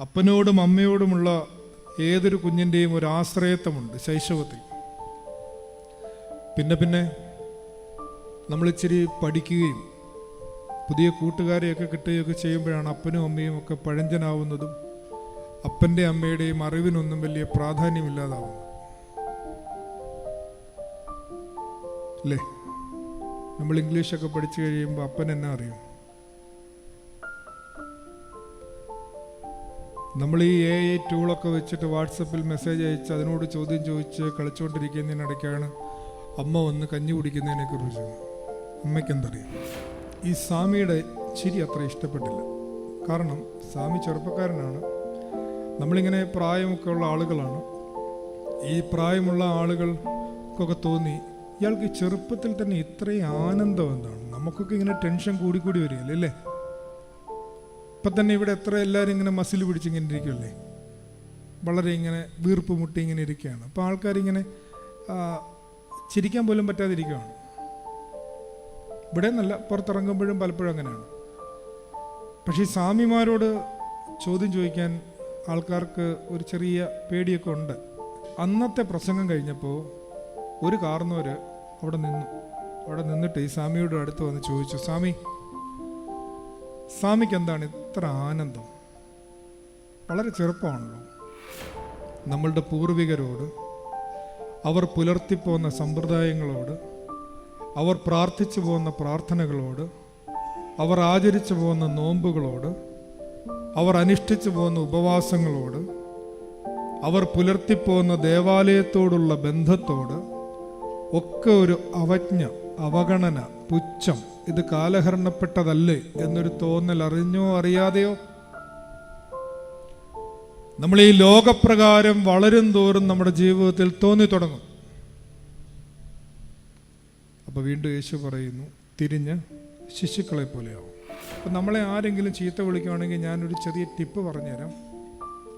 അപ്പനോടും അമ്മയോടുമുള്ള ഏതൊരു കുഞ്ഞിന്റെയും ഒരു ആശ്രയത്വമുണ്ട് ശൈശവത്തിൽ. പിന്നെ പിന്നെ നമ്മൾ ഇച്ചിരി പഠിക്കുകയും പുതിയ കൂട്ടുകാരെയൊക്കെ കിട്ടുകയൊക്കെ ചെയ്യുമ്പോഴാണ് അപ്പനും അമ്മയും ഒക്കെ പഴഞ്ചനാവുന്നതും അപ്പന്റെ അമ്മയുടെയും അറിവിനൊന്നും വലിയ പ്രാധാന്യമില്ലാതാവുന്നത്. അല്ലേ നമ്മൾ ഇംഗ്ലീഷൊക്കെ പഠിച്ചു കഴിയുമ്പോൾ അപ്പൻ എന്നെ അറിയും. നമ്മൾ ഈ എ ഐ ടൂളൊക്കെ വെച്ചിട്ട് വാട്സപ്പിൽ മെസ്സേജ് അയച്ച് അതിനോട് ചോദ്യം ചോദിച്ച് കളിച്ചുകൊണ്ടിരിക്കുന്നതിനിടയ്ക്കാണ് അമ്മ വന്ന് കഞ്ഞി കുടിക്കുന്നതിനെ കുറിച്ച് അമ്മയ്ക്കെന്തറിയാം? ഈ സ്വാമിയുടെ ചിരി അത്ര ഇഷ്ടപ്പെട്ടില്ല. കാരണം സ്വാമി ചെറുപ്പക്കാരനാണ്. നമ്മളിങ്ങനെ പ്രായമൊക്കെ ഉള്ള ആളുകളാണ്. ഈ പ്രായമുള്ള ആളുകൾക്കൊക്കെ തോന്നി ഇയാൾക്ക് ചെറുപ്പത്തിൽ തന്നെ ഇത്രയും ആനന്ദം എന്താണ്? നമുക്കൊക്കെ ഇങ്ങനെ ടെൻഷൻ കൂടിക്കൂടി വരികയല്ലേ? അല്ലേ ഇപ്പം തന്നെ ഇവിടെ എത്ര എല്ലാവരും ഇങ്ങനെ മസിൽ പിടിച്ചിങ്ങനെ ഇരിക്കുമല്ലേ വളരെ ഇങ്ങനെ വീർപ്പ് മുട്ടി ഇങ്ങനെ ഇരിക്കുകയാണ്. അപ്പോൾ ആൾക്കാരിങ്ങനെ ചിരിക്കാൻ പോലും പറ്റാതിരിക്കുകയാണ്. ഇവിടെ നല്ല പുറത്തിറങ്ങുമ്പോഴും പലപ്പോഴും അങ്ങനെയാണ്. പക്ഷേ സ്വാമിമാരോട് ചോദ്യം ചോദിക്കാൻ ആൾക്കാർക്ക് ഒരു ചെറിയ പേടിയൊക്കെ ഉണ്ട്. അന്നത്തെ പ്രസംഗം കഴിഞ്ഞപ്പോൾ ഒരു കാർന്നവർ അവിടെ നിന്നു. അവിടെ നിന്നിട്ട് ഈ സ്വാമിയുടെ അടുത്ത് വന്ന് ചോദിച്ചു സ്വാമി സ്വാമിക്ക് എന്താണ് ഇത്ര ആനന്ദം. വളരെ ചെറുപ്പമാണല്ലോ. നമ്മളുടെ പൂർവികരോട് അവർ പുലർത്തിപ്പോന്ന സമ്പ്രദായങ്ങളോട് അവർ പ്രാർത്ഥിച്ചു പോകുന്ന പ്രാർത്ഥനകളോട് അവർ ആചരിച്ചു പോകുന്ന നോമ്പുകളോട് അവർ അനുഷ്ഠിച്ചു പോകുന്ന ഉപവാസങ്ങളോട് അവർ പുലർത്തിപ്പോകുന്ന ദേവാലയത്തോടുള്ള ബന്ധത്തോട് ഒക്കെ ഒരു അവജ്ഞ. അവഗണന പുച്ഛം ഇത് കാലഹരണപ്പെട്ടതല്ലേ എന്നൊരു തോന്നൽ അറിഞ്ഞോ അറിയാതെയോ? നമ്മൾ ഈ ലോകപ്രകാരം വളരും തോറും നമ്മുടെ ജീവിതത്തിൽ തോന്നി തുടങ്ങും. അപ്പൊ വീണ്ടും യേശു പറയുന്നു തിരിഞ്ഞ് ശിശുക്കളെ പോലെയാവും. അപ്പൊ നമ്മളെ ആരെങ്കിലും ചീത്ത വിളിക്കുകയാണെങ്കിൽ ഞാനൊരു ചെറിയ ടിപ്പ് പറഞ്ഞുതരാം.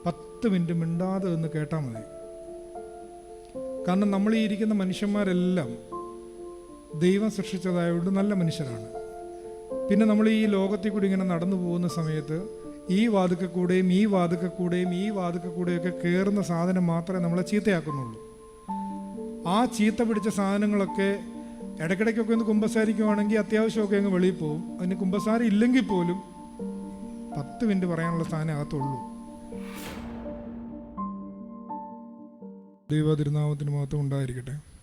പത്ത് മിനിറ്റ് മിണ്ടാതെ എന്ന് കേട്ടാൽ മതി. കാരണം നമ്മൾ ഈ ഇരിക്കുന്ന മനുഷ്യന്മാരെല്ലാം ദൈവം സൃഷ്ടിച്ചതായതുകൊണ്ട് നല്ല മനുഷ്യരാണ് പിന്നെ നമ്മൾ ഈ ലോകത്തിൽ കൂടി ഇങ്ങനെ നടന്നു പോകുന്ന സമയത്ത് ഈ വാതുക്ക കൂടെയും ഈ വാതുക്ക കൂടെയും ഈ വാതുക്ക കൂടെയൊക്കെ കയറുന്ന സാധനം മാത്രമേ നമ്മളെ ചീത്തയാക്കുന്നുള്ളൂ. ആ ചീത്ത പിടിച്ച സാധനങ്ങളൊക്കെ ഇടയ്ക്കിടയ്ക്കൊക്കെ ഒന്ന് കുമ്പസാരിക്കുവാണെങ്കിൽ അത്യാവശ്യമൊക്കെ അങ്ങ് വെളിയിൽ പോകും. അതിന് കുമ്പസാരം ഇല്ലെങ്കിൽ പോലും പത്ത് മിനിറ്റ് പറയാനുള്ള സാധനം അകത്തുള്ളൂ. ദൈവ തിരുനാമത്തിന് മാത്രം ഉണ്ടായിരിക്കട്ടെ.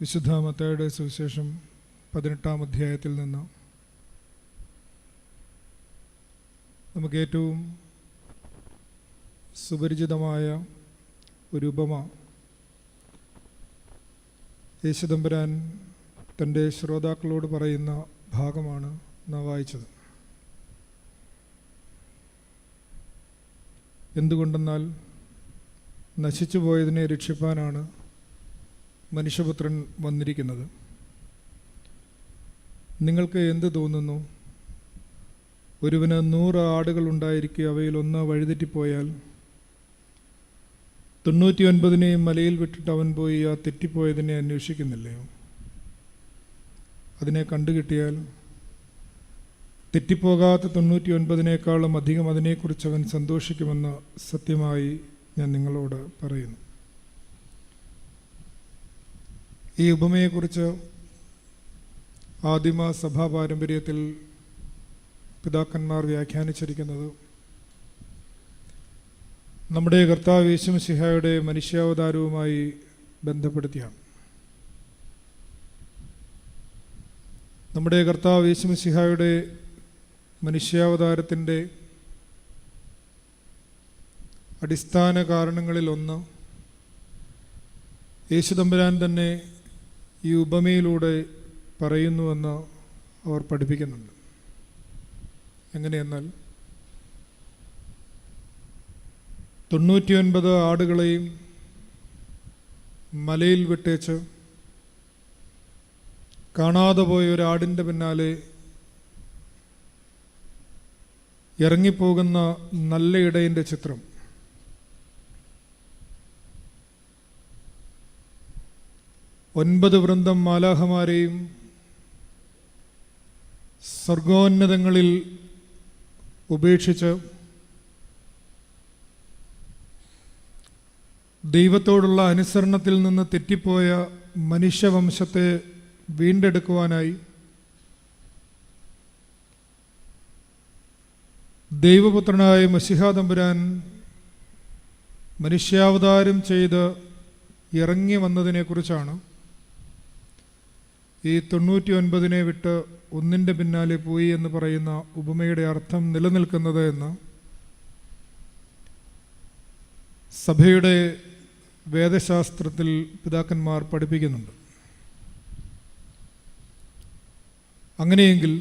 വിശുദ്ധ മത്തയുടെ സുവിശേഷം പതിനെട്ടാം അധ്യായത്തിൽ നിന്ന് നമുക്ക് ഏറ്റവും സുപരിചിതമായ ഒരു ഉപമ യേശുദമ്പരാൻ തന്റെ ശ്രോതാക്കളോട് പറയുന്ന ഭാഗമാണ് നാം വായിച്ചത്. എന്തുകൊണ്ടെന്നാൽ നശിച്ചു പോയതിനെ രക്ഷിപ്പാനാണ് മനുഷ്യപുത്രൻ വന്നിരിക്കുന്നത്. നിങ്ങൾക്ക് എന്ത് തോന്നുന്നു? ഒരുവന് നൂറ് ആടുകൾ ഉണ്ടായിരിക്കെ അവയിൽ ഒന്ന് വഴിതെറ്റിപ്പോയാൽ? തൊണ്ണൂറ്റി ഒൻപതിനെയും മലയിൽ വിട്ടിട്ട് അവൻ പോയി ആ തെറ്റിപ്പോയതിനെ അന്വേഷിക്കുന്നില്ലയോ അതിനെ കണ്ടുകിട്ടിയാൽ? തെറ്റിപ്പോകാത്ത തൊണ്ണൂറ്റി ഒൻപതിനേക്കാളും അധികം അതിനെക്കുറിച്ച് അവൻ സന്തോഷിക്കുമെന്ന് സത്യമായി ഞാൻ നിങ്ങളോട് പറയുന്നു. ഈ ഉപമയെക്കുറിച്ച് ആദിമ സഭാ പാരമ്പര്യത്തിൽ പിതാക്കന്മാർ വ്യാഖ്യാനിച്ചിരിക്കുന്നത് നമ്മുടെ കർത്താവ് യേശുമിശിഹായുടെ മനുഷ്യാവതാരവുമായി ബന്ധപ്പെടുത്തിയാണ്. നമ്മുടെ കർത്താവ് യേശുമിശിഹായുടെ മനുഷ്യാവതാരത്തിന്റെ അടിസ്ഥാന കാരണങ്ങളിലൊന്ന് യേശുദമ്പുരാൻ തന്നെ ഈ ഉപമയിലൂടെ പറയുന്നുവെന്ന് അവർ പഠിപ്പിക്കുന്നുണ്ട്. എങ്ങനെയെന്നാൽ തൊണ്ണൂറ്റിയൊൻപത് ആടുകളെയും മലയിൽ വിട്ടേച്ച് കാണാതെ പോയ ഒരാടിന്റെ പിന്നാലെ ഇറങ്ങിപ്പോകുന്ന നല്ല ഇടയന്റെ ചിത്രം. ഒൻപത് വൃന്ദം മാലാഹമാരെയും സ്വർഗോന്നതങ്ങളിൽ ഉപേക്ഷിച്ച് ദൈവത്തോടുള്ള അനുസരണത്തിൽ നിന്ന് തെറ്റിപ്പോയ മനുഷ്യവംശത്തെ വീണ്ടെടുക്കുവാനായി ദൈവപുത്രനായ മസിഹാതമ്പുരാൻ മനുഷ്യാവതാരം ചെയ്ത് ഇറങ്ങി വന്നതിനെക്കുറിച്ചാണ്. ഈ തൊണ്ണൂറ്റി ഒൻപതിനെ വിട്ട് ഒന്നിന്റെ പിന്നാലെ പോയി എന്ന് പറയുന്ന ഉപമയുടെ അർത്ഥം നിലനിൽക്കുന്നത് എന്ന് സഭയുടെ വേദശാസ്ത്രത്തിൽ പിതാക്കന്മാർ പഠിപ്പിക്കുന്നുണ്ട്. അങ്ങനെയെങ്കിൽ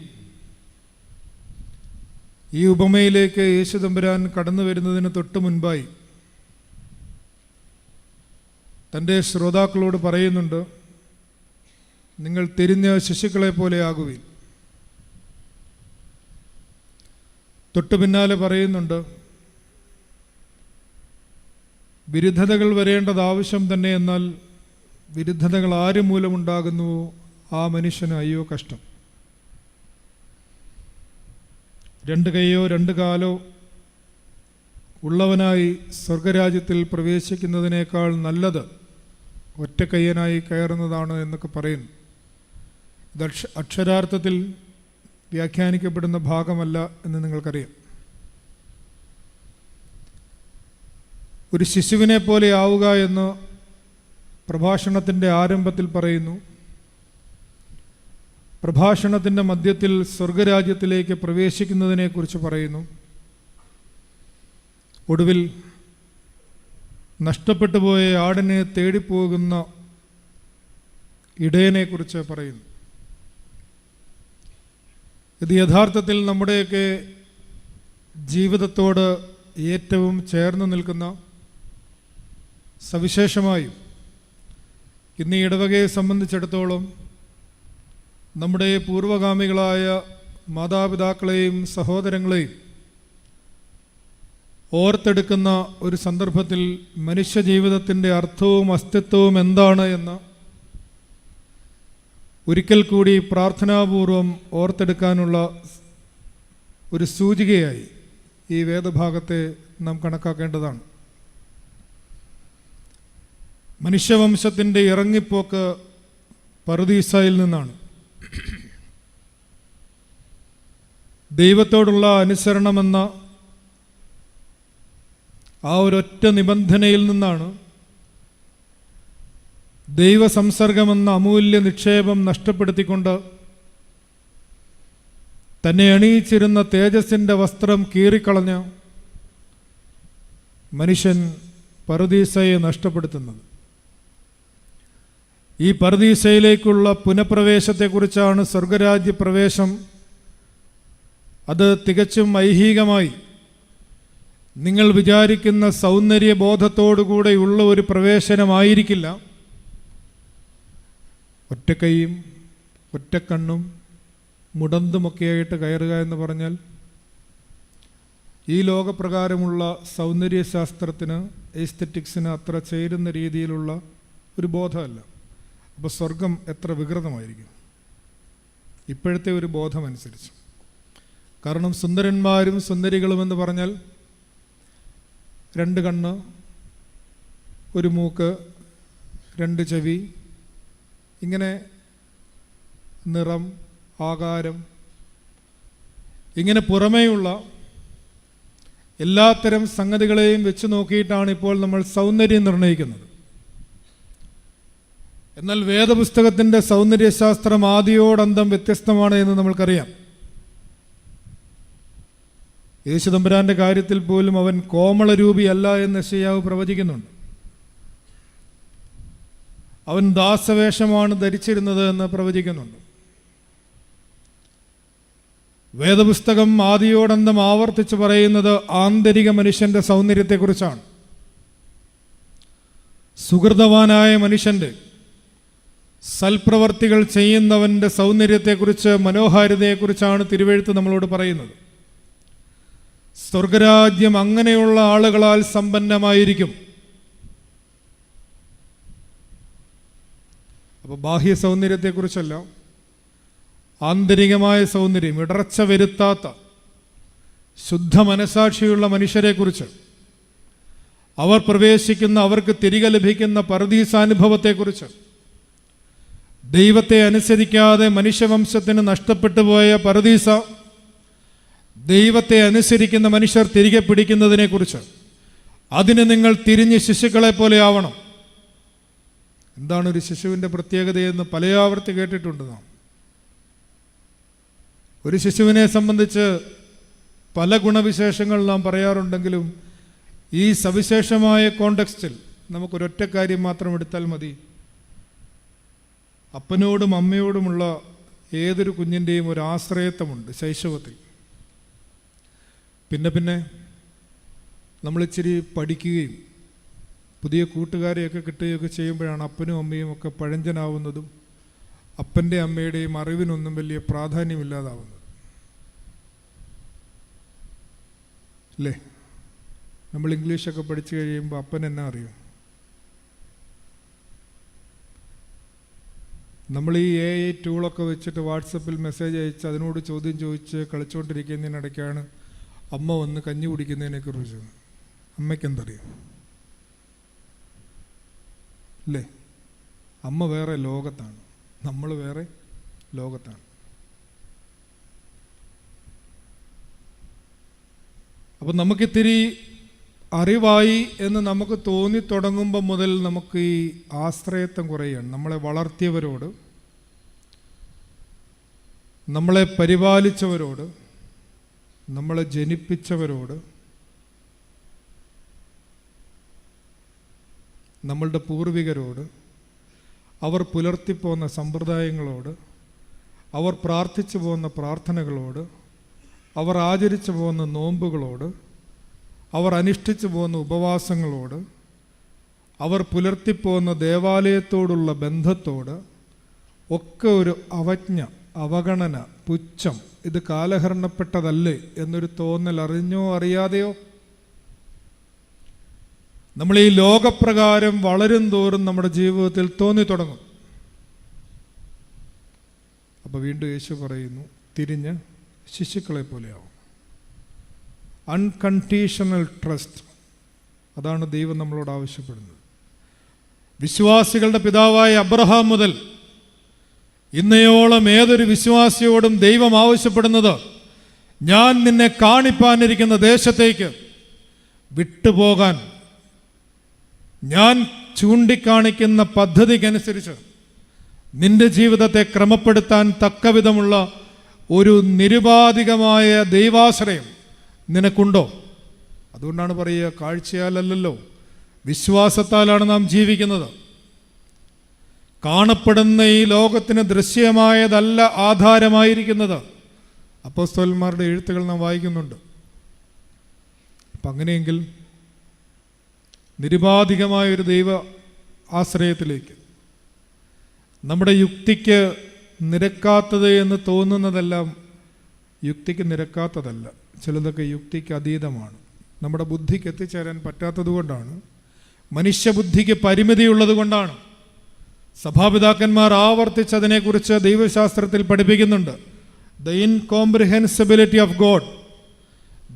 ഈ ഉപമയിലേക്ക് യേശു തമ്പുരാൻ കടന്നു വരുന്നതിന് തൊട്ട് മുൻപായി തന്റെ ശ്രോതാക്കളോട് പറയുന്നുണ്ട് നിങ്ങൾ തിരിഞ്ഞ ശിശുക്കളെ പോലെ ആകുവിൻ. തൊട്ടു പിന്നാലെ പറയുന്നുണ്ട് വിരുദ്ധതകൾ വരേണ്ടത് ആവശ്യം തന്നെ എന്നാൽ വിരുദ്ധതകൾ ആര് മൂലമുണ്ടാകുന്നുവോ ആ മനുഷ്യന് അയ്യോ കഷ്ടം. രണ്ട് കൈയോ രണ്ട് കാലോ ഉള്ളവനായി സ്വർഗരാജ്യത്തിൽ പ്രവേശിക്കുന്നതിനേക്കാൾ നല്ലത് ഒറ്റക്കയ്യനായി കയറുന്നതാണ് എന്നൊക്കെ പറയുന്നു. അക്ഷ അക്ഷരാർത്ഥത്തിൽ വ്യാഖ്യാനിക്കപ്പെടുന്ന ഭാഗമല്ല എന്ന് നിങ്ങൾക്കറിയാം. ഒരു ശിശുവിനെ പോലെ ആവുക എന്ന് പ്രഭാഷണത്തിന്റെ ആരംഭത്തിൽ പറയുന്നു പ്രഭാഷണത്തിന്റെ മധ്യത്തിൽ സ്വർഗരാജ്യത്തിലേക്ക് പ്രവേശിക്കുന്നതിനെക്കുറിച്ച് പറയുന്നു. ഒടുവിൽ നഷ്ടപ്പെട്ടു പോയ ആടിനെ തേടിപ്പോകുന്ന ഇടയനെക്കുറിച്ച് പറയുന്നു. ഇത് യഥാർത്ഥത്തിൽ നമ്മുടെയൊക്കെ ജീവിതത്തോട് ഏറ്റവും ചേർന്ന് നിൽക്കുന്ന സവിശേഷമായും ഇന്ന് ഇടവകയെ സംബന്ധിച്ചിടത്തോളം നമ്മുടെ പൂർവഗാമികളായ മാതാപിതാക്കളെയും സഹോദരങ്ങളെയും ഓർത്തെടുക്കുന്ന ഒരു സന്ദർഭത്തിൽ മനുഷ്യജീവിതത്തിന്റെ അർത്ഥവും അസ്തിത്വവും എന്താണ് എന്ന് ഒരിക്കൽ കൂടി പ്രാർത്ഥനാപൂർവം ഓർത്തെടുക്കാനുള്ള ഒരു സൂചികയായി ഈ വേദഭാഗത്തെ നാം കണക്കാക്കേണ്ടതാണ്. മനുഷ്യവംശത്തിന്റെ ഇറങ്ങിപ്പോക്ക് പറുദീസയിൽ നിന്നാണ്. ദൈവത്തോടുള്ള അനുസരണമെന്ന ആ ഒരൊറ്റ നിബന്ധനയിൽ നിന്നാണ് ദൈവസംസർഗമെന്ന അമൂല്യ നിക്ഷേപം നഷ്ടപ്പെടുത്തിക്കൊണ്ട് തന്നെ അണിയിച്ചിരുന്ന തേജസ്സിന്റെ വസ്ത്രം കീറിക്കളഞ്ഞ് മനുഷ്യൻ പറുദീസയെ നഷ്ടപ്പെടുത്തുന്നത്. ഈ പറുദീസയിലേക്കുള്ള പുനഃപ്രവേശത്തെക്കുറിച്ചാണ് സ്വർഗരാജ്യ പ്രവേശം അത് തികച്ചും ഐഹികമായി. നിങ്ങൾ വിചാരിക്കുന്ന സൗന്ദര്യബോധത്തോടുകൂടെയുള്ള ഒരു പ്രവേശനമായിരിക്കില്ല. ഒറ്റക്കൈയും ഒറ്റക്കണ്ണും മുടന്തുമൊക്കെയായിട്ട് കയറുക എന്ന് പറഞ്ഞാൽ ഈ ലോകപ്രകാരമുള്ള സൗന്ദര്യശാസ്ത്രത്തിന് എസ്തറ്റിക്സിന് അത്ര ചേരുന്ന രീതിയിലുള്ള ഒരു ബോധമല്ല. അപ്പോൾ സ്വർഗം എത്ര വികൃതമായിരിക്കും? ഇപ്പോഴത്തെ ഒരു ബോധമനുസരിച്ച്. കാരണം സുന്ദരന്മാരും സുന്ദരികളും എന്ന് പറഞ്ഞാൽ രണ്ട് കണ്ണ് ഒരു മൂക്ക് രണ്ട് ചെവി ഇങ്ങനെ നിറം ആകാരം ഇങ്ങനെ പുറമേയുള്ള എല്ലാത്തരം സംഗതികളെയും വെച്ച് നോക്കിയിട്ടാണ് ഇപ്പോൾ നമ്മൾ സൗന്ദര്യം നിർണയിക്കുന്നത് എന്നാൽ വേദപുസ്തകത്തിന്റെ സൗന്ദര്യശാസ്ത്രം ആദിയോടന്തം വ്യത്യസ്തമാണ് എന്ന് നമ്മൾക്കറിയാം. യേശുദമ്പുരാന്റെ കാര്യത്തിൽ പോലും അവൻ കോമളരൂപിയല്ല എന്ന് യശയ്യാവ് പ്രവചിക്കുന്നുണ്ട്. അവൻ ദാസവേഷമാണ് ധരിച്ചിരുന്നത് എന്ന് പ്രവചിക്കുന്നുണ്ട്. വേദപുസ്തകം ആദിയോടന്തം ആവർത്തിച്ച് പറയുന്നത് ആന്തരിക മനുഷ്യന്റെ സൗന്ദര്യത്തെക്കുറിച്ചാണ്. സുഹൃതവാനായ മനുഷ്യന്റെ സൽപ്രവർത്തികൾ ചെയ്യുന്നവന്റെ സൗന്ദര്യത്തെക്കുറിച്ച് മനോഹാരിതയെക്കുറിച്ചാണ് തിരുവെഴുത്ത് നമ്മളോട് പറയുന്നത്. സ്വർഗരാജ്യം അങ്ങനെയുള്ള ആളുകളാൽ സമ്പന്നമായിരിക്കും. അപ്പോൾ ബാഹ്യ സൗന്ദര്യത്തെക്കുറിച്ചല്ല. ആന്തരികമായ സൗന്ദര്യം ഇടർച്ച വരുത്താത്ത ശുദ്ധ മനസാക്ഷിയുള്ള മനുഷ്യരെക്കുറിച്ച്. അവർ പ്രവേശിക്കുന്ന അവർക്ക് തിരികെ ലഭിക്കുന്ന പരദീസാനുഭവത്തെക്കുറിച്ച്. ദൈവത്തെ അനുസരിക്കാതെ മനുഷ്യവംശത്തിന് നഷ്ടപ്പെട്ടു പോയ പരദീസ ദൈവത്തെ അനുസരിക്കുന്ന മനുഷ്യർ തിരികെ പിടിക്കുന്നതിനെക്കുറിച്ച്. അതിന് നിങ്ങൾ തിരിഞ്ഞ് ശിശുക്കളെ പോലെ ആവണം. എന്താണ് ഒരു ശിശുവിന്റെ പ്രത്യേകതയെന്ന് പലയാവർത്തി കേട്ടിട്ടുണ്ട് നാം. ഒരു ശിശുവിനെ സംബന്ധിച്ച് പല ഗുണവിശേഷങ്ങൾ നാം പറയാറുണ്ടെങ്കിലും ഈ സവിശേഷമായ കോണ്ടക്സ്റ്റിൽ നമുക്കൊരൊറ്റ കാര്യം മാത്രം എടുത്താൽ മതി. അപ്പനോടും അമ്മയോടുമുള്ള ഏതൊരു കുഞ്ഞിന്റെയും ഒരു ആശ്രയത്വമുണ്ട് ശൈശവത്തിൽ. പിന്നെ പിന്നെ നമ്മളിച്ചിരി പഠിക്കുകയും പുതിയ കൂട്ടുകാരെയൊക്കെ കിട്ടുകയൊക്കെ ചെയ്യുമ്പോഴാണ് അപ്പനും അമ്മയും ഒക്കെ പഴഞ്ചനാവുന്നതും അപ്പന്റെ അമ്മയുടെയും അറിവിനൊന്നും വലിയ പ്രാധാന്യമില്ലാതാവുന്നത്. അല്ലേ? നമ്മൾ ഇംഗ്ലീഷൊക്കെ പഠിച്ചു കഴിയുമ്പോൾ അപ്പൻ എന്നാ അറിയും? നമ്മൾ ഈ എ ഐ ടൂളൊക്കെ വെച്ചിട്ട് വാട്സപ്പിൽ മെസ്സേജ് അയച്ച് അതിനോട് ചോദ്യം ചോദിച്ച് കളിച്ചുകൊണ്ടിരിക്കുന്നതിനിടയ്ക്കാണ് അമ്മ വന്ന് കഞ്ഞി കുടിക്കുന്നതിനെ കുറിച്ച് അമ്മയ്ക്ക് എന്തറിയാം അല്ലേ അമ്മ വേറെ ലോകത്താണ്. നമ്മൾ വേറെ ലോകത്താണ്. അപ്പം നമുക്കിത്തിരി അറിവായി എന്ന് നമുക്ക് തോന്നി തുടങ്ങുമ്പോൾ മുതൽ നമുക്ക് ഈ ആശ്രയത്വം കുറയുകയാണ്. നമ്മളെ വളർത്തിയവരോട് നമ്മളെ പരിപാലിച്ചവരോട് നമ്മളെ ജനിപ്പിച്ചവരോട് നമ്മളുടെ പൂർവികരോട് അവർ പുലർത്തിപ്പോന്ന സമ്പ്രദായങ്ങളോട് അവർ പ്രാർത്ഥിച്ചു പോകുന്ന പ്രാർത്ഥനകളോട് അവർ ആചരിച്ചു പോകുന്ന നോമ്പുകളോട് അവർ അനുഷ്ഠിച്ചു പോകുന്ന ഉപവാസങ്ങളോട് അവർ പുലർത്തിപ്പോകുന്ന ദേവാലയത്തോടുള്ള ബന്ധത്തോട് ഒക്കെ ഒരു അവജ്ഞ അവഗണന പുച്ഛം ഇത് കാലഹരണപ്പെട്ടതല്ലേ എന്നൊരു തോന്നൽ അറിഞ്ഞോ അറിയാതെയോ? നമ്മൾ ഈ ലോകപ്രകാരം വളരും തോറും നമ്മുടെ ജീവിതത്തിൽ തോന്നി തുടങ്ങും. അപ്പോൾ വീണ്ടും യേശു പറയുന്നു തിരിഞ്ഞ് ശിശുക്കളെ പോലെയാവും. അൺകണ്ടീഷണൽ ട്രസ്റ്റ് അതാണ് ദൈവം നമ്മളോട് ആവശ്യപ്പെടുന്നത്. വിശ്വാസികളുടെ പിതാവായ അബ്രഹാം മുതൽ ഇന്നയോളം ഏതൊരു വിശ്വാസിയോടും ദൈവം ആവശ്യപ്പെടുന്നത് ഞാൻ നിന്നെ കാണിപ്പാനിരിക്കുന്ന ദേശത്തേക്ക് വിട്ടുപോകാൻ ഞാൻ ചൂണ്ടിക്കാണിക്കുന്ന പദ്ധതിക്കനുസരിച്ച് നിന്റെ ജീവിതത്തെ ക്രമപ്പെടുത്താൻ തക്കവിധമുള്ള ഒരു നിരുപാധികമായ ദൈവാശ്രയം നിനക്കുണ്ടോ? അതുകൊണ്ടാണ് പറയുക കാഴ്ചയാലല്ലോ വിശ്വാസത്താലാണ് നാം ജീവിക്കുന്നത്. കാണപ്പെടുന്ന ഈ ലോകത്തിന് ദൃശ്യമായതല്ല ആധാരമായിരിക്കുന്നത്. അപ്പോസ്തോൽമാരുടെ എഴുത്തുകൾ നാം വായിക്കുന്നുണ്ട്. അപ്പം അങ്ങനെയെങ്കിൽ നിരുപാധികമായ ഒരു ദൈവ ആശ്രയത്തിലേക്ക്. നമ്മുടെ യുക്തിക്ക് നിരക്കാത്തത് എന്ന് തോന്നുന്നതെല്ലാം യുക്തിക്ക് നിരക്കാത്തതല്ല. ചിലതൊക്കെ യുക്തിക്ക് അതീതമാണ്. നമ്മുടെ ബുദ്ധിക്ക് എത്തിച്ചേരാൻ പറ്റാത്തതുകൊണ്ടാണ് മനുഷ്യബുദ്ധിക്ക് പരിമിതിയുള്ളത് കൊണ്ടാണ്. സഭാപിതാക്കന്മാർ ആവർത്തിച്ചതിനെക്കുറിച്ച് ദൈവശാസ്ത്രത്തിൽ പഠിപ്പിക്കുന്നുണ്ട്. ദ ഇൻകോംപ്രിഹെൻസിബിലിറ്റി ഓഫ് ഗോഡ്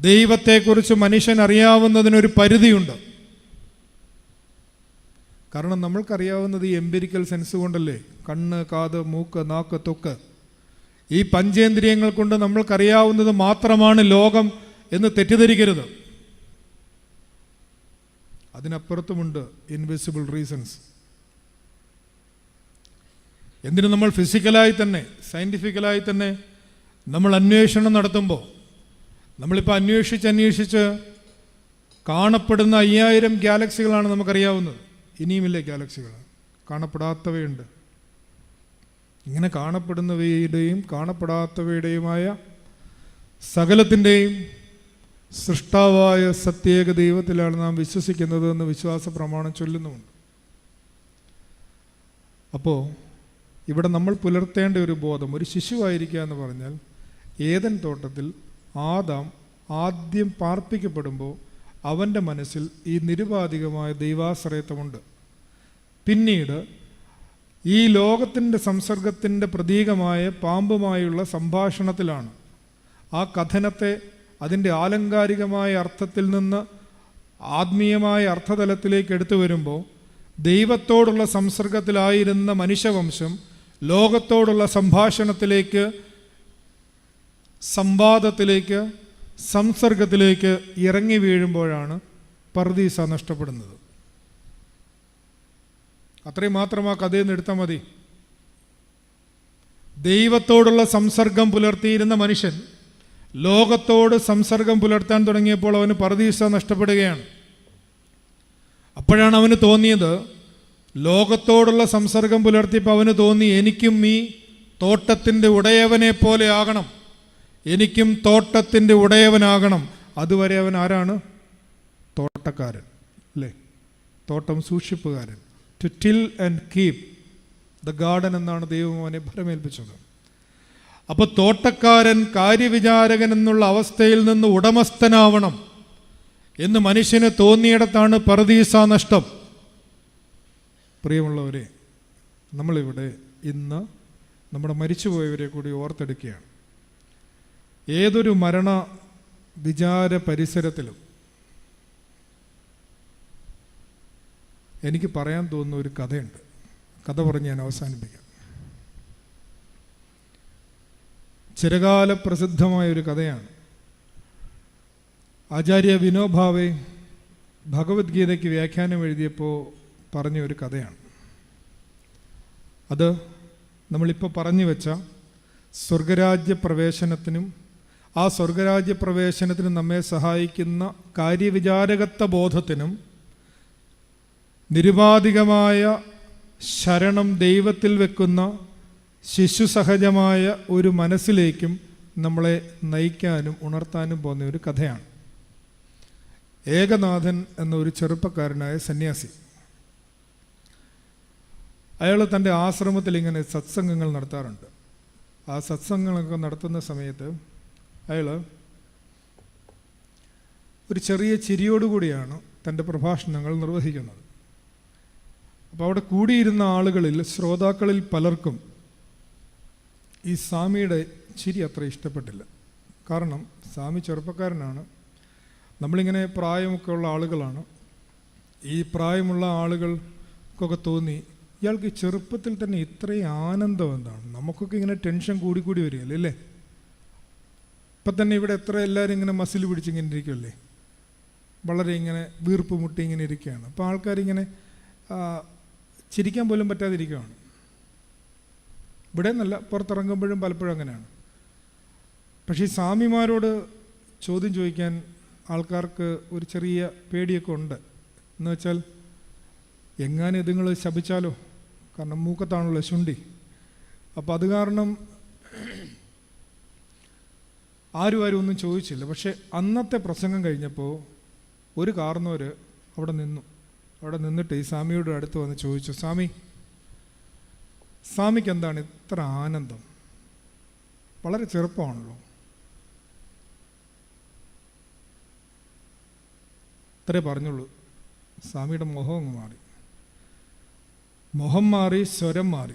ദൈവത്തെക്കുറിച്ച് മനുഷ്യൻ അറിയാവുന്നതിനൊരു പരിധിയുണ്ട്. കാരണം നമ്മൾക്കറിയാവുന്നത് ഈ എംപിരിക്കൽ സെൻസ് കൊണ്ടല്ലേ? കണ്ണ് കാത് മൂക്ക് നാക്ക് തൊക്ക്. ഈ പഞ്ചേന്ദ്രിയങ്ങൾ കൊണ്ട് നമ്മൾക്കറിയാവുന്നത് മാത്രമാണ് ലോകം എന്ന് തെറ്റിദ്ധരിക്കരുത്. അതിനപ്പുറത്തുമുണ്ട് ഇൻവിസിബിൾ റീസൺസ് എന്തിനു നമ്മൾ ഫിസിക്കലായി തന്നെ സയന്റിഫിക്കലായി തന്നെ നമ്മൾ അന്വേഷണം നടത്തുമ്പോൾ നമ്മളിപ്പോൾ അന്വേഷിച്ച് അന്വേഷിച്ച് കാണപ്പെടുന്ന അയ്യായിരം ഗാലക്സികളാണ് നമുക്കറിയാവുന്നത്. ഇനിയുമില്ലേ ഗാലക്സികൾ കാണപ്പെടാത്തവയുണ്ട്. ഇങ്ങനെ കാണപ്പെടുന്നവയുടെയും കാണപ്പെടാത്തവയുടെയുമായ സകലത്തിന്റെയും സൃഷ്ടാവായ സത്യേക ദൈവത്തിലാണ് നാം വിശ്വസിക്കുന്നത് എന്ന് വിശ്വാസ പ്രമാണം ചൊല്ലുന്നുമുണ്ട്. അപ്പോൾ ഇവിടെ നമ്മൾ പുലർത്തേണ്ട ഒരു ബോധം ഒരു ശിശുവായിരിക്കുക എന്ന് പറഞ്ഞാൽ ഏതൻ തോട്ടത്തിൽ ആദാം ആദ്യം പാർപ്പിക്കപ്പെടുമ്പോൾ അവന്റെ മനസ്സിൽ ഈ നിരുപാധികമായ ദൈവാശ്രയത്വമുണ്ട്. പിന്നീട് ഈ ലോകത്തിന്റെ സംസർഗത്തിന്റെ പ്രതീകമായ പാമ്പുമായുള്ള സംഭാഷണത്തിലാണ് ആ കഥനത്തെ അതിന്റെ ആലങ്കാരികമായ അർത്ഥത്തിൽ നിന്ന് ആത്മീയമായ അർത്ഥതലത്തിലേക്ക് എടുത്തു വരുമ്പോൾ ദൈവത്തോടുള്ള സംസർഗത്തിലായിരുന്ന മനുഷ്യവംശം ലോകത്തോടുള്ള സംഭാഷണത്തിലേക്ക് സംവാദത്തിലേക്ക് സംസർഗത്തിലേക്ക് ഇറങ്ങി വീഴുമ്പോഴാണ് പർദീസ നഷ്ടപ്പെടുന്നത്. അത്രയും മാത്രം ആ കഥയിൽ നിന്ന് എടുത്താൽ മതി. ദൈവത്തോടുള്ള സംസർഗം പുലർത്തിയിരുന്ന മനുഷ്യൻ ലോകത്തോട് സംസർഗം പുലർത്താൻ തുടങ്ങിയപ്പോൾ അവന് പർദീസ നഷ്ടപ്പെടുകയാണ്. അപ്പോഴാണ് അവന് തോന്നിയത് ലോകത്തോടുള്ള സംസർഗം പുലർത്തിയപ്പോൾ അവന് തോന്നി എനിക്കും ഈ തോട്ടത്തിന്റെ ഉടയവനെ പോലെ ആകണം. എനിക്കും തോട്ടത്തിന്റെ ഉടയവനാകണം. അതുവരെ അവൻ ആരാണ്? തോട്ടക്കാരൻ അല്ലേ? തോട്ടം സൂക്ഷിപ്പുകാരൻ. To till and keep the garden എന്നാണ് ദൈവം അവനെ ഭരമേൽപ്പിച്ചത്. അപ്പോൾ തോട്ടക്കാരൻ കാര്യവിചാരകൻ എന്നുള്ള അവസ്ഥയിൽ നിന്ന് ഉടമസ്ഥനാവണം എന്ന് മനുഷ്യന് തോന്നിയിടത്താണ് പറദീസ നഷ്ടം. പ്രിയമുള്ളവരെ നമ്മളിവിടെ ഇന്ന് നമ്മുടെ മരിച്ചുപോയവരെ കൂടി ഓർത്തെടുക്കുകയാണ്. ഏതൊരു മരണ വിചാര പരിസരത്തിലും എനിക്ക് പറയാൻ തോന്നുന്ന ഒരു കഥയുണ്ട്. കഥ പറഞ്ഞ് ഞാൻ അവസാനിപ്പിക്കാം. ചിരകാല പ്രസിദ്ധമായ ഒരു കഥയാണ്. ആചാര്യ വിനോഭാവെ ഭഗവത്ഗീതയ്ക്ക് വ്യാഖ്യാനം എഴുതിയപ്പോൾ പറഞ്ഞ ഒരു കഥയാണ്. അത് നമ്മളിപ്പോൾ പറഞ്ഞു വെച്ച സ്വർഗരാജ്യ പ്രവേശനത്തിനും ആ സ്വർഗരാജ്യ പ്രവേശനത്തിന് നമ്മെ സഹായിക്കുന്ന കാര്യവിചാരകത്വ ബോധത്തിനും നിരുപാധികമായ ശരണം ദൈവത്തിൽ വെക്കുന്ന ശിശുസഹജമായ ഒരു മനസ്സിലേക്കും നമ്മളെ നയിക്കാനും ഉണർത്താനും പോകുന്ന ഒരു കഥയാണ്. ഏകനാഥൻ എന്ന ഒരു ചെറുപ്പക്കാരനായ സന്യാസി. അയാൾ തന്റെ ആശ്രമത്തിൽ ഇങ്ങനെ സത്സംഗങ്ങൾ നടത്താറുണ്ട്. ആ സത്സംഗങ്ങളൊക്കെ നടത്തുന്ന സമയത്ത് അയാൾ ഒരു ചെറിയ ചിരിയോടുകൂടിയാണ് തന്റെ പ്രഭാഷണങ്ങൾ നിർവഹിക്കുന്നത്. അപ്പോൾ അവിടെ കൂടിയിരുന്ന ആളുകളിൽ ശ്രോതാക്കളിൽ പലർക്കും ഈ സ്വാമിയുടെ ചിരി അത്ര ഇഷ്ടപ്പെട്ടില്ല. കാരണം സ്വാമി ചെറുപ്പക്കാരനാണ്. നമ്മളിങ്ങനെ പ്രായമൊക്കെ ഉള്ള ആളുകളാണ്. ഈ പ്രായമുള്ള ആളുകൾക്കൊക്കെ തോന്നി ഇയാൾക്ക് ചെറുപ്പത്തിൽ തന്നെ ഇത്രയും ആനന്ദം എന്താണ്? നമുക്കൊക്കെ ഇങ്ങനെ ടെൻഷൻ കൂടി കൂടി വരികയല്ലേ? അല്ലേ ഇപ്പം തന്നെ ഇവിടെ എത്ര എല്ലാവരും ഇങ്ങനെ മസിൽ പിടിച്ചിങ്ങനെ ഇരിക്കുമല്ലേ വളരെ ഇങ്ങനെ വീർപ്പ് മുട്ടി ഇങ്ങനെ ഇരിക്കുകയാണ്. അപ്പോൾ ആൾക്കാരിങ്ങനെ ചിരിക്കാൻ പോലും പറ്റാതിരിക്കുകയാണ്. ഇവിടെ നല്ല പുറത്തിറങ്ങുമ്പോഴും പലപ്പോഴും അങ്ങനെയാണ്. പക്ഷേ സ്വാമിമാരോട് ചോദ്യം ചോദിക്കാൻ ആൾക്കാർക്ക് ഒരു ചെറിയ പേടിയൊക്കെ ഉണ്ട്. എന്ന് വെച്ചാൽ എങ്ങാനും ഇതുങ്ങൾ ശപിച്ചാലോ? കാരണം മൂക്കത്താണല്ലോ ശുണ്ടി. അപ്പോൾ അത് കാരണം ആരും ആരും ഒന്നും ചോദിച്ചില്ല. പക്ഷേ അന്നത്തെ പ്രസംഗം കഴിഞ്ഞപ്പോൾ ഒരു കാർന്നവർ അവിടെ നിന്നു. അവിടെ നിന്നിട്ട് ഈ സ്വാമിയുടെ അടുത്ത് വന്ന് ചോദിച്ചു സ്വാമി സ്വാമിക്ക് എന്താണ് ഇത്ര ആനന്ദം? വളരെ ചെറുപ്പമാണല്ലോ. ഇത്രേ പറഞ്ഞുള്ളൂ. സ്വാമിയുടെ മുഖം അങ്ങ് മാറി. മുഖം മാറി സ്വരം മാറി.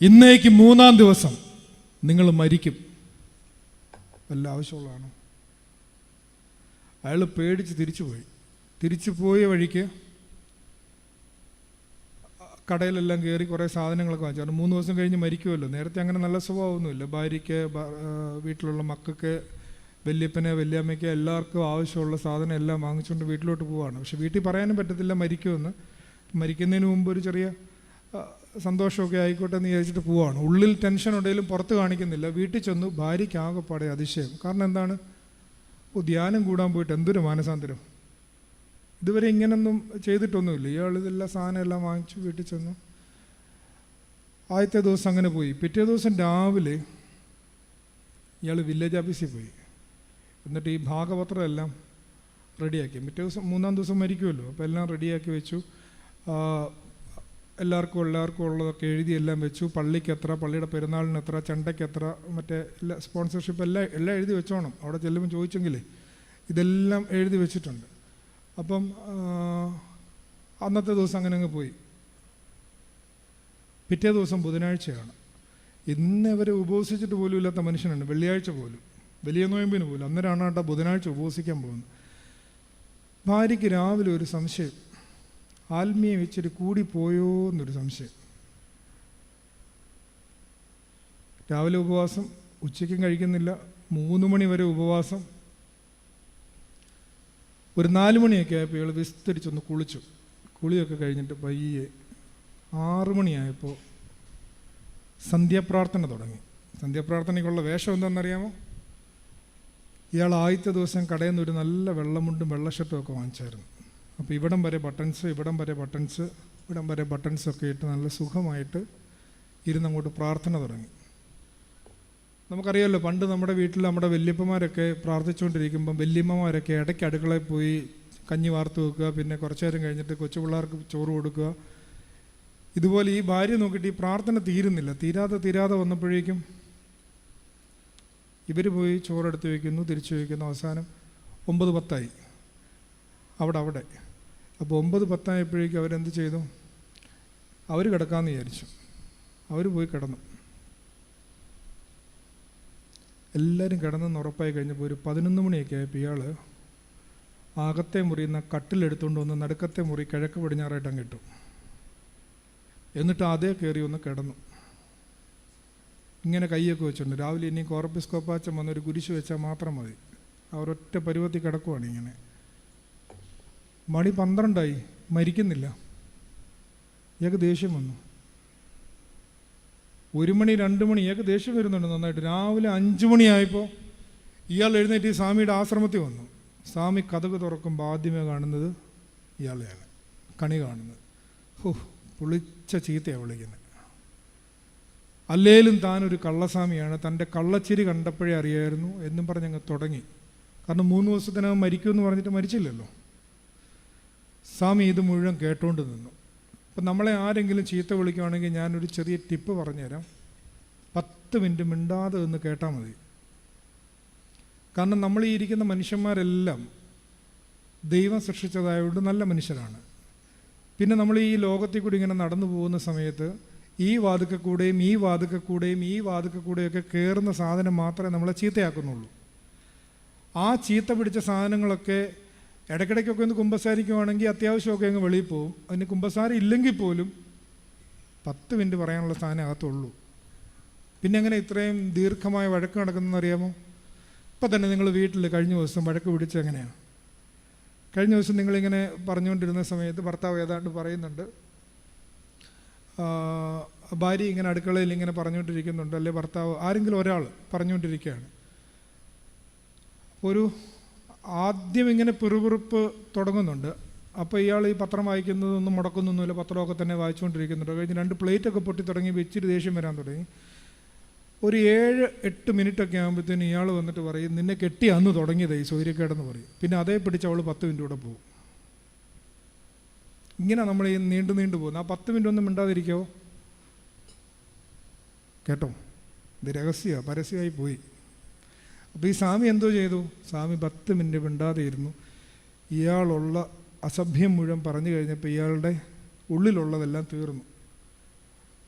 ഇന്നേക്ക് മൂന്നാം ദിവസം നിങ്ങൾ മരിക്കും. വല്ല ആവശ്യമുള്ളതാണ്. അയാൾ പേടിച്ച് തിരിച്ചു പോയി തിരിച്ചു പോയ വഴിക്ക് കടയിലെല്ലാം കയറി കുറേ സാധനങ്ങളൊക്കെ വാങ്ങിച്ചു. കാരണം മൂന്ന് ദിവസം കഴിഞ്ഞ് മരിക്കുമല്ലോ നേരത്തെ അങ്ങനെ നല്ല സ്വഭാവമൊന്നുമില്ല. ഭാര്യയ്ക്ക് വീട്ടിലുള്ള മക്കൾക്ക് വല്യപ്പനെ വല്യമ്മയ്ക്ക് എല്ലാവർക്കും ആവശ്യമുള്ള സാധനം എല്ലാം വാങ്ങിച്ചുകൊണ്ട് വീട്ടിലോട്ട് പോവാണ്. പക്ഷെ വീട്ടിൽ പറയാനും പറ്റത്തില്ല മരിക്കുമെന്ന്. മരിക്കുന്നതിന് മുമ്പ് ഒരു ചെറിയ സന്തോഷമൊക്കെ ആയിക്കോട്ടെ എന്ന് വിചാരിച്ചിട്ട് പോവാണ്. ഉള്ളിൽ ടെൻഷൻ ഉണ്ടെങ്കിലും പുറത്ത് കാണിക്കുന്നില്ല. വീട്ടിൽ ചെന്നു ഭാര്യയ്ക്ക് ആകെപ്പാടെ അതിശയം. കാരണം എന്താണ്? ഓ ധ്യാനം കൂടാൻ പോയിട്ട് എന്തൊരു മാനസാന്തരം. ഇതുവരെ ഇങ്ങനൊന്നും ചെയ്തിട്ടൊന്നുമില്ല. ഇയാൾ ഇതെല്ലാം സാധനം എല്ലാം വാങ്ങിച്ചു വീട്ടിൽ ചെന്നു. ആദ്യത്തെ ദിവസം അങ്ങനെ പോയി. പിറ്റേ ദിവസം രാവിലെ ഇയാൾ വില്ലേജ് ഓഫീസിൽ പോയി. എന്നിട്ട് ഈ ഭാഗപത്രം എല്ലാം റെഡിയാക്കി പിറ്റേ ദിവസം മൂന്നാം ദിവസം മരിക്കുമല്ലോ. അപ്പോൾ എല്ലാം റെഡിയാക്കി വെച്ചു. എല്ലാവർക്കും എല്ലാവർക്കും ഉള്ളതൊക്കെ എഴുതി എല്ലാം വെച്ചു. പള്ളിക്ക് എത്ര പള്ളിയുടെ പെരുന്നാളിന് എത്ര ചണ്ടയ്ക്ക് എത്ര മറ്റേ എല്ലാ സ്പോൺസർഷിപ്പ് എല്ലാം എല്ലാം എഴുതി വെച്ചോണം. അവിടെ ചെല്ലുമ്പോൾ ചോദിച്ചെങ്കിലേ ഇതെല്ലാം എഴുതി വെച്ചിട്ടുണ്ട്. അപ്പം അന്നത്തെ ദിവസം അങ്ങനെ അങ്ങ് പോയി. പിറ്റേ ദിവസം ബുധനാഴ്ചയാണ്. ഇന്ന് വരെ ഉപവസിച്ചിട്ട് പോലും ഇല്ലാത്ത മനുഷ്യനുണ്ട്. വെള്ളിയാഴ്ച പോലും. വലിയ നോയമ്പിന് പോലും. അന്നേരമാണ് കേട്ടോ ബുധനാഴ്ച ഉപവസിക്കാൻ പോകുന്നത്. ഭാര്യയ്ക്ക് രാവിലെ ഒരു സംശയം. ആത്മീയം ഇച്ചിരി കൂടിപ്പോയോ എന്നൊരു സംശയം. രാവിലെ ഉപവാസം ഉച്ചയ്ക്കും കഴിക്കുന്നില്ല മൂന്ന് മണി വരെ ഉപവാസം. ഒരു നാല് മണിയൊക്കെ ആയപ്പോൾ ഇയാൾ വിസ്തരിച്ചൊന്ന് കുളിച്ചു. കുളിയൊക്കെ കഴിഞ്ഞിട്ട് പയ്യെ ആറു മണിയായപ്പോൾ സന്ധ്യാപ്രാർത്ഥന തുടങ്ങി. സന്ധ്യാപ്രാർത്ഥനയ്ക്കുള്ള വേഷം എന്താണെന്നറിയാമോ? ഇയാൾ ആദ്യത്തെ ദിവസം കടയിൽ നിന്ന് ഒരു നല്ല വെള്ളമുണ്ടും വെള്ള ഷർട്ടും ഒക്കെ വാങ്ങിച്ചായിരുന്നു. അപ്പോൾ ഇവിടം വരെ ബട്ടൺസ് ഇവിടം വരെ ബട്ടൺസ് ഇവിടം വരെ ബട്ടൺസ് ഒക്കെ ഇട്ട് നല്ല സുഖമായിട്ട് ഇരുന്നങ്ങോട്ട് പ്രാർത്ഥന തുടങ്ങി. നമുക്കറിയാമല്ലോ പണ്ട് നമ്മുടെ വീട്ടിൽ നമ്മുടെ വല്യപ്പന്മാരൊക്കെ പ്രാർത്ഥിച്ചുകൊണ്ടിരിക്കുമ്പം വല്യമ്മമാരൊക്കെ ഇടയ്ക്ക് അടുക്കളയിൽ പോയി കഞ്ഞി വാർത്ത് വെക്കുക പിന്നെ കുറച്ചു നേരം കഴിഞ്ഞിട്ട് കൊച്ചു പിള്ളേർക്ക് ചോറ് കൊടുക്കുക. ഇതുപോലെ ഈ ഭാര്യ നോക്കിയിട്ട് ഈ പ്രാർത്ഥന തീരുന്നില്ല. തീരാതെ തീരാതെ വന്നപ്പോഴേക്കും ഇവർ പോയി ചോറെടുത്ത് വയ്ക്കുന്നു തിരിച്ചു വയ്ക്കുന്നു അവസാനം ഒമ്പത് പത്തായി. അവിടെ അവിടെ. അപ്പോൾ ഒമ്പത് പത്തായപ്പോഴേക്കും അവരെന്ത് ചെയ്തു? അവർ കിടക്കാമെന്ന് വിചാരിച്ചു. അവർ പോയി കിടന്നു. എല്ലാവരും കിടന്നെന്ന് ഉറപ്പായി കഴിഞ്ഞപ്പോൾ ഒരു പതിനൊന്ന് മണിയൊക്കെ ആയപ്പോൾ ഇയാൾ അകത്തെ മുറിയിൽ നിന്ന് കട്ടിലെടുത്തുകൊണ്ട് വന്ന് നടുക്കത്തെ മുറി കിഴക്ക് പടിഞ്ഞാറായിട്ട് ഇട്ടു. എന്നിട്ട് അതേ കയറി ഒന്ന് കിടന്നു. ഇങ്ങനെ കൈയൊക്കെ വെച്ചിട്ടുണ്ട് രാവിലെ ഇനി കോർപ്പിസ്കോപ്പാച്ചം വന്നൊരു കുരിശ് വെച്ചാൽ മാത്രം മതി. അവരൊറ്റ പരുവത്തിൽ കിടക്കുവാണ് ഇങ്ങനെ. മണി പന്ത്രണ്ടായി. മരിക്കുന്നില്ല. ഇയാൾക്ക് ദേഷ്യം വന്നു. ഒരു മണി രണ്ട് മണി ഇയാൾക്ക് ദേഷ്യം വരുന്നുണ്ട് നന്നായിട്ട്. രാവിലെ അഞ്ച് മണിയായപ്പോൾ ഇയാൾ എഴുന്നേറ്റ് ഈ സ്വാമിയുടെ ആശ്രമത്തിൽ വന്നു. സ്വാമി കഥക് തുറക്കുമ്പോൾ ആദ്യമേ കാണുന്നത് ഇയാളെയാണ്. കണി കാണുന്നത്. ഹോ പുളിച്ച ചീത്തയാണ് വിളിക്കുന്നത് അല്ലേലും താനൊരു കള്ളസ്വാമിയാണ്. തന്റെ കള്ളച്ചിരി കണ്ടപ്പോഴേ അറിയായിരുന്നു. എന്നും പറഞ്ഞങ്ങ് തുടങ്ങി. കാരണം മൂന്ന് ദിവസത്തിനകം മരിക്കുമെന്ന് പറഞ്ഞിട്ട് മരിച്ചില്ലല്ലോ. സ്വാമി ഇത് മുഴുവൻ കേട്ടുകൊണ്ട് നിന്നു. അപ്പം നമ്മളെ ആരെങ്കിലും ചീത്ത വിളിക്കുകയാണെങ്കിൽ ഞാനൊരു ചെറിയ ടിപ്പ് പറഞ്ഞുതരാം. പത്ത് മിനിറ്റ് മിണ്ടാതെ ഒന്ന് കേട്ടാൽ മതി. കാരണം നമ്മൾ ഈ ഇരിക്കുന്ന മനുഷ്യന്മാരെല്ലാം ദൈവം സൃഷ്ടിച്ചതായതുകൊണ്ട് നല്ല മനുഷ്യരാണ്. പിന്നെ നമ്മൾ ഈ ലോകത്തിൽ കൂടി ഇങ്ങനെ നടന്നു പോകുന്ന സമയത്ത് ഈ വാതുക്ക കൂടെയും ഈ വാതുക്ക കൂടെയും ഈ വാതുക്ക കൂടെയൊക്കെ കയറുന്ന സാധനം മാത്രമേ നമ്മളെ ചീത്തയാക്കുന്നുള്ളൂ. ആ ചീത്ത പിടിച്ച സാധനങ്ങളൊക്കെ ഇടയ്ക്കിടയ്ക്കൊക്കെ ഒന്ന് കുമ്പസാരിക്കുവാണെങ്കിൽ അത്യാവശ്യമൊക്കെ അങ്ങ് വെളിയിൽ പോകും അതിന് കുമ്പസാരം ഇല്ലെങ്കിൽ പോലും പത്ത് മിനിറ്റ് പറയാനുള്ള സാധനം അകത്തുള്ളൂ. പിന്നെ എങ്ങനെ ഇത്രയും ദീർഘമായ വഴക്ക് നടക്കുന്നതെന്ന് അറിയാമോ? ഇപ്പം തന്നെ നിങ്ങൾ വീട്ടിൽ കഴിഞ്ഞ ദിവസം വഴക്ക് പിടിച്ച് എങ്ങനെയാണ് കഴിഞ്ഞ ദിവസം നിങ്ങളിങ്ങനെ പറഞ്ഞുകൊണ്ടിരുന്ന സമയത്ത് ഭർത്താവ് ഏതാണ്ട് പറയുന്നുണ്ട്. ഭാര്യ ഇങ്ങനെ അടുക്കളയിൽ ഇങ്ങനെ പറഞ്ഞുകൊണ്ടിരിക്കുന്നുണ്ട്. അല്ലെ ഭർത്താവ്? ആരെങ്കിലും ഒരാൾ പറഞ്ഞുകൊണ്ടിരിക്കുകയാണ്. ഒരു ആദ്യം ഇങ്ങനെ പിറുപിറുപ്പ് തുടങ്ങുന്നുണ്ട്. അപ്പോൾ ഇയാൾ ഈ പത്രം വായിക്കുന്നതൊന്നും മുടക്കുന്നൊന്നുമില്ല. പത്രമൊക്കെ തന്നെ വായിച്ചുകൊണ്ടിരിക്കുന്നുണ്ട്. കഴിഞ്ഞ് രണ്ട് പ്ലേറ്റൊക്കെ പൊട്ടി തുടങ്ങി ഇച്ചിരി ദേഷ്യം വരാൻ തുടങ്ങി. ഒരു ഏഴ് എട്ട് മിനിറ്റൊക്കെ ആകുമ്പോഴത്തേന് ഇയാൾ വന്നിട്ട് പറയും നിന്നെ കെട്ടി അന്ന് തുടങ്ങിയത് ഈ സൂര്യക്കേടെന്ന് പറയും. പിന്നെ അതേ പിടിച്ച് അവൾ പത്ത് മിനിറ്റ് കൂടെ പോകും. ഇങ്ങനെ നമ്മൾ ഈ നീണ്ടു നീണ്ടു പോകുന്നു. ആ പത്ത് മിനിറ്റ് ഒന്നും മിണ്ടാതിരിക്കോ? കേട്ടോ? ഇത് രഹസ്യമാണ് പരസ്യമായി പോയി. അപ്പോൾ ഈ സ്വാമി എന്തോ ചെയ്തു? സ്വാമി പത്ത് മിനിറ്റ് മിണ്ടാതെ ഇരുന്നു. ഇയാളുള്ള അസഭ്യം മുഴുവൻ പറഞ്ഞു കഴിഞ്ഞപ്പോൾ ഇയാളുടെ ഉള്ളിലുള്ളതെല്ലാം തീർന്നു.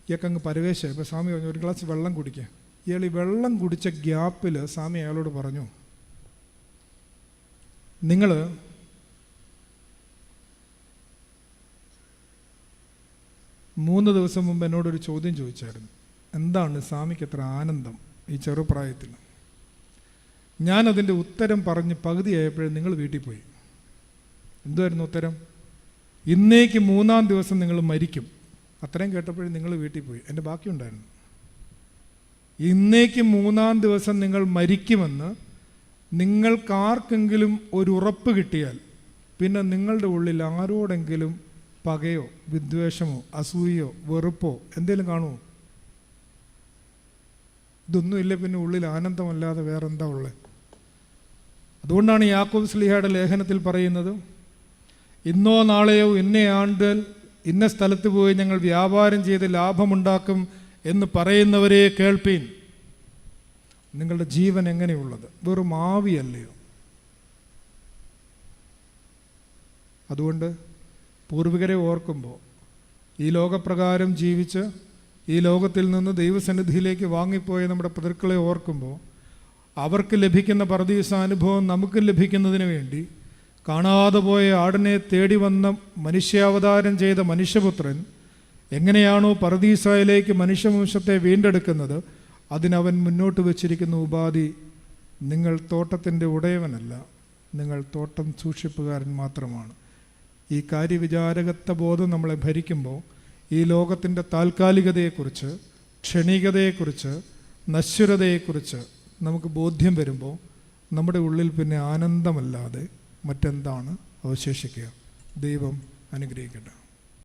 ഇയാൾക്കങ്ങ് പരവേശമായി ഇപ്പോൾ സ്വാമി പറഞ്ഞു ഒരു ഗ്ലാസ് വെള്ളം കുടിക്കുക ഇയാൾ ഈ വെള്ളം കുടിച്ച ഗ്യാപ്പിൽ സ്വാമി അയാളോട് പറഞ്ഞു നിങ്ങൾ മൂന്ന് ദിവസം മുമ്പ് എന്നോടൊരു ചോദ്യം ചോദിച്ചായിരുന്നു. എന്താണ് സ്വാമിക്ക് എത്ര ആനന്ദം ഈ ചെറുപ്രായത്തിൽ ഞാനതിന്റെ ഉത്തരം പറഞ്ഞ് പകുതിയായപ്പോഴും നിങ്ങൾ വീട്ടിൽ പോയി. എന്തായിരുന്നു ഉത്തരം? ഇന്നേക്ക് മൂന്നാം ദിവസം നിങ്ങൾ മരിക്കും. അത്രയും കേട്ടപ്പോഴും നിങ്ങൾ വീട്ടിൽ പോയി. എന്റെ ബാക്കിയുണ്ടായിരുന്നു. ഇന്നേക്ക് മൂന്നാം ദിവസം നിങ്ങൾ മരിക്കുമെന്ന് നിങ്ങൾക്കാർക്കെങ്കിലും ഒരു ഉറപ്പ് കിട്ടിയാൽ പിന്നെ നിങ്ങളുടെ ഉള്ളിൽ ആരോടെങ്കിലും പകയോ വിദ്വേഷമോ അസൂയയോ വെറുപ്പോ എന്തെങ്കിലും കാണുമോ? ഇതൊന്നുമില്ല പിന്നെ ഉള്ളിൽ ആനന്ദമല്ലാതെ വേറെന്താ ഉള്ളത്? അതുകൊണ്ടാണ് യാക്കോബ് സ്ലിഹയുടെ ലേഖനത്തിൽ പറയുന്നത് ഇന്നോ നാളെയോ ഇന്നേ ആണ്ടിൽ ഇന്ന സ്ഥലത്ത് പോയി ഞങ്ങൾ വ്യാപാരം ചെയ്ത് ലാഭമുണ്ടാക്കും എന്ന് പറയുന്നവരെ കേൾപ്പീൻ. നിങ്ങളുടെ ജീവൻ എങ്ങനെയുള്ളത്? വെറും ആവിയല്ലയോ? അതുകൊണ്ട് പൂർവികരെ ഓർക്കുമ്പോൾ ഈ ലോകപ്രകാരം ജീവിച്ച് ഈ ലോകത്തിൽ നിന്ന് ദൈവസന്നിധിയിലേക്ക് വാങ്ങിപ്പോയ നമ്മുടെ പിതൃക്കളെ ഓർക്കുമ്പോൾ അവർക്ക് ലഭിക്കുന്ന പർദീസ അനുഭവം നമുക്ക് ലഭിക്കുന്നതിന് വേണ്ടി കാണാതെ പോയ ആടിനെ തേടി വന്ന മനുഷ്യാവതാരം ചെയ്ത മനുഷ്യപുത്രൻ എങ്ങനെയാണോ പർദീസായിലേക്ക് മനുഷ്യവംശത്തെ വീണ്ടെടുക്കുന്നത് അതിനവൻ മുന്നോട്ട് വച്ചിരിക്കുന്ന ഉപാധി നിങ്ങൾ തോട്ടത്തിന്റെ ഉടയവനല്ല നിങ്ങൾ തോട്ടം സൂക്ഷിപ്പുകാരൻ മാത്രമാണ്. ഈ കാര്യവിചാരകത്വ ബോധം നമ്മളെ ഭരിക്കുമ്പോൾ ഈ ലോകത്തിന്റെ താൽക്കാലികതയെക്കുറിച്ച് ക്ഷണികതയെക്കുറിച്ച് നശ്വരതയെക്കുറിച്ച് നമുക്ക് ബോധ്യം വരുമ്പോൾ നമ്മുടെ ഉള്ളിൽ പിന്നെ ആനന്ദമല്ലാതെ മറ്റെന്താണ് അവശേഷിക്കുക? ദൈവം അനുഗ്രഹിക്കട്ടെ.